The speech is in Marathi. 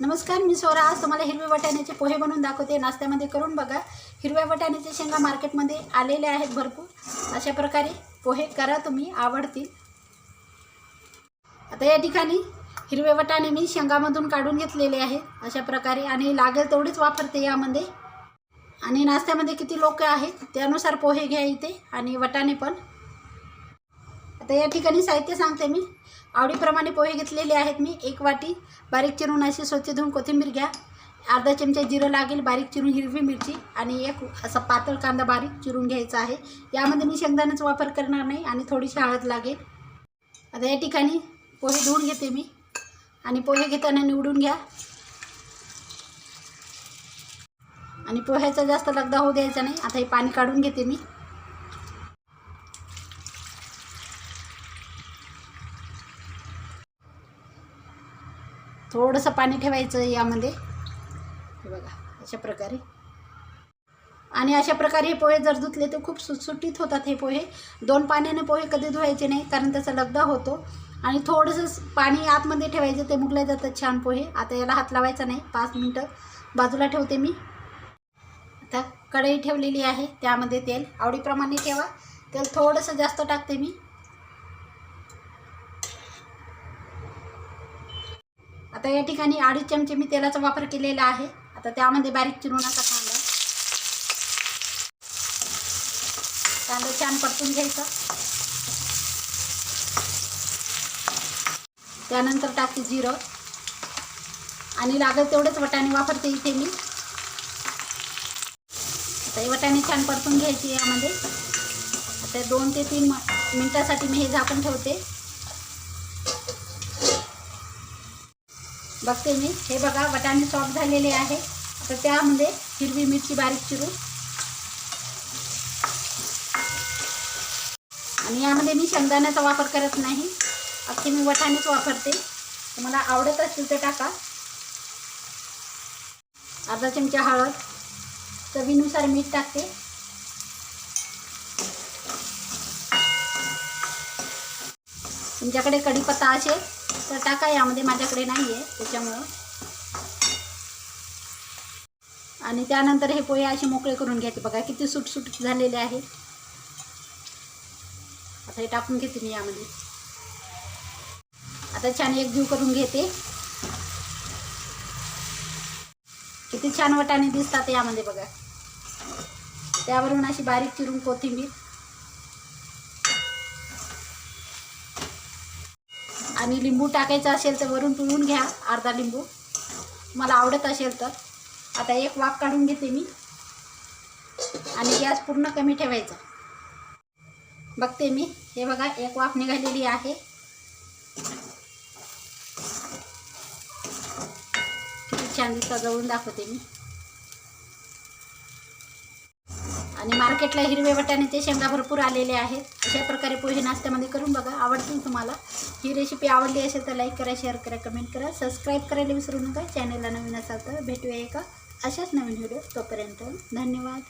नमस्कार मी सोरा. आज तुम्हाला हिरवे वाटाण्याचे पोहे बनवून दाखवते. नाश्त्यामध्ये करून बघा. हिरव्या वाटाण्याचे शेंगा मार्केटमध्ये आलेले आहेत भरपूर. अशा प्रकारे पोहे करा तुम्ही. आवडतील. आता या ठिकाणी हिरवे वाटाणे मी शेंगामधून काढून घेतलेले आहेत. अशा प्रकारे आणि लागेल तेवढीच वापरते यामध्ये. आणि नाश्त्यामध्ये किती लोक आहेत त्यानुसार पोहे घ्या इथे आणि वटाणे पण. आता या ठिकाणी साहित्य सांगते मी. आवडीप्रमाणे पोहे घेतलेले आहेत मी. एक वाटी बारीक चिरून अशी स्वच्छ धुवून कोथिंबीर घ्या. अर्धा चमचा जिरं लागेल बारीक चिरून हिरवी मिरची आणि एक असा पातळ कांदा बारीक चिरून घ्यायचा आहे. यामध्ये मी शेंगदाण्याचा वापर करणार नाही आणि थोडीशी हळद लागेल. आता या ठिकाणी पोहे धुवून घेते मी. आणि पोहे घेताना निवडून घ्या. आणि पोह्याचा जास्त लगदा होऊ द्यायचा नाही. आता हे पाणी काढून घेते मी. थोडंसं पाणी ठेवायचं यामध्ये. हे बघा अशा प्रकारे. आणि अशा प्रकारे हे पोहे जर धुतले तर खूप सुटसुटीत होतात हे पोहे. दोन पाण्याने पोहे कधी धुवायचे नाही कारण त्याचा लगदा होतो. आणि थोडंसं पाणी आतमध्ये ठेवायचं ते मुगले जातात छान पोहे. आता याला हात लावायचा नाही पाच मिनटं. बाजूला ठेवते मी. आता कढई ठेवलेली आहे त्यामध्ये तेल. आवडीप्रमाणे ठेवा. तेल थोडंसं जास्त टाकते मी. आता या ठिकाणी अडीच चमचे मी तेलाचा वापर केलेला आहे. आता त्यामध्ये बारीक चिरून असा कांदा. कांदा छान परतून घ्यायचा. त्यानंतर टाकते जिरं. आणि लागत तेवढेच वटाणे वापरते इथे मी. आता हे वटाणे छान परतून घ्यायचे यामध्ये. आता दोन ते तीन मिनटासाठी मी हे झाकून ठेवते. बघते मी. हे बघा वटाणे सॉफ्ट झालेले आहे. आता त्यामध्ये हिरवी मिरची बारीक चिरून. आणि यामध्ये मी शेंगदाण्याचा वापर करत नाही. अख्खे मी वटाणेच वापरते. तुम्हाला आवडत असतील तर टाका. अर्धा चमचा हळद चवीनुसार मीठ टाकते. तुमच्याकडे कढीपत्ता असेल टाका यामध्ये माझ्याकडे नाही आहे त्याच्यामुळं. आणि त्यानंतर हे पोहे असे मोकळे करून घ्यायचे. बघा किती सुटसुट झालेले आहेत. आता हे टाकून घेते मी यामध्ये. आता छान एक जीव करून घेते. किती छान वटाणे दिसतात यामध्ये बघा. त्यावरून अशी बारीक चिरून कोथिंबीर. आणि लिंबू टाकायचा असेल तर वरून पिळून घ्या अर्धा लिंबू. मला आवडत असेल तर. आता एक वाफ काढून घेते मी. आणि गॅस पूर्ण कमी ठेवायचा. बघते मी. हे बघा एक वाफ निघालेली आहे. छान दिसता जवळून दाखवते मी. आणि मार्केटला हिरवे वाटाण्याचे शेंगा भरपूर आलेले आहेत. अशा प्रकारे पोहे नाश्त्यामध्ये करून बघा आवडतील तुम्हाला. ही रेसिपी आवडली असेल तर लाईक करा शेअर करा कमेंट करा. सबस्क्राईब करायला विसरू नका. चॅनलला नवीन असाल तर भेटूया एका अशाच नवीन व्हिडिओ तोपर्यंत. धन्यवाद.